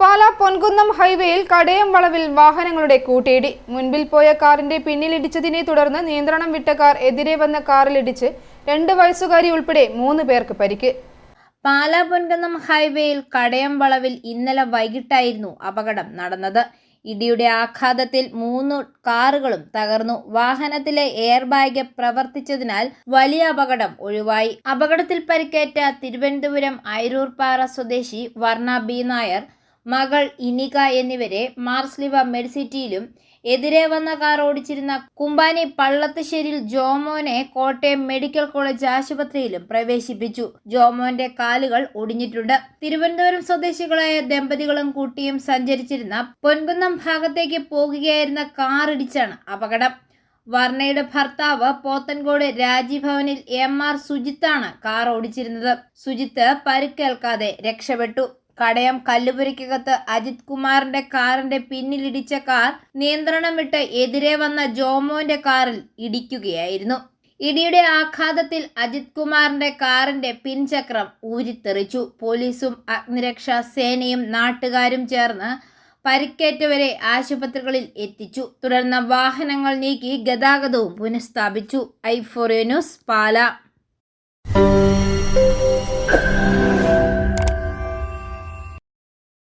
പാല പൊൻകുന്നം ഹൈവേയിൽ കടയം വളവിൽ വാഹനങ്ങളുടെ കൂട്ടിയിടി മുൻപിൽ പോയ കാറിന്റെ പിന്നിലിടിച്ചതിനെ തുടർന്ന് നിയന്ത്രണം വിട്ട കാർ എതിരെ വന്ന കാറിലിടിച്ച് രണ്ട് വയസ്സുകാരി ഉൾപ്പെടെ മൂന്ന് പേർക്ക് പരിക്ക്. പാല പൊൻകുന്നം ഹൈവേയിൽ കടയം വളവിൽ ഇന്നലെ വൈകിട്ടായിരുന്നു അപകടം നടന്നത്. ഇടിയുടെ ആഘാതത്തിൽ മൂന്ന് കാറുകളും തകർന്നു. വാഹനത്തിലെ എയർ ബാഗ് പ്രവർത്തിച്ചതിനാൽ വലിയ അപകടം ഒഴിവായി. അപകടത്തിൽ പരിക്കേറ്റ തിരുവനന്തപുരം ഐരൂർപാറ സ്വദേശി വർണ ബി നായർ മകൾ ഇനിക എന്നിവരെ മാർസ്ലിവ മെഡ്സിറ്റിയിലും എതിരെ വന്ന കാർ ഓടിച്ചിരുന്ന കുമ്പാനി പള്ളത്തശ്ശേരിയിൽ ജോമോനെ കോട്ടയം മെഡിക്കൽ കോളേജ് ആശുപത്രിയിലും പ്രവേശിപ്പിച്ചു. ജോമോന്റെ കാലുകൾ ഒടിഞ്ഞിട്ടുണ്ട്. തിരുവനന്തപുരം സ്വദേശികളായ ദമ്പതികളും കുട്ടിയും സഞ്ചരിച്ചിരുന്ന പൊൻകുന്നം ഭാഗത്തേക്ക് പോകുകയായിരുന്ന കാർ ഇടിച്ചാണ് അപകടം. വർണയുടെ ഭർത്താവ് പോത്തൻകോട് രാജീഭവനിൽ എം ആർ സുജിത്താണ് കാർ ഓടിച്ചിരുന്നത്. സുജിത്ത് പരുക്കേൽക്കാതെ രക്ഷപ്പെട്ടു. കടയം കല്ലുപുരയ്ക്കകത്ത് അജിത് കുമാറിന്റെ കാറിന്റെ പിന്നിലിടിച്ച കാർ നിയന്ത്രണം വിട്ട് എതിരെ വന്ന ജോമോന്റെ കാറിൽ ഇടിക്കുകയായിരുന്നു. ഇടിയുടെ ആഘാതത്തിൽ അജിത് കുമാറിന്റെ കാറിന്റെ പിൻചക്രം ഊരിത്തെറിച്ചു. പോലീസും അഗ്നിരക്ഷാ സേനയും നാട്ടുകാരും ചേർന്ന് പരിക്കേറ്റവരെ ആശുപത്രികളിൽ എത്തിച്ചു. തുടർന്ന് വാഹനങ്ങൾ നീക്കി ഗതാഗതവും പുനഃസ്ഥാപിച്ചു. I news Pala.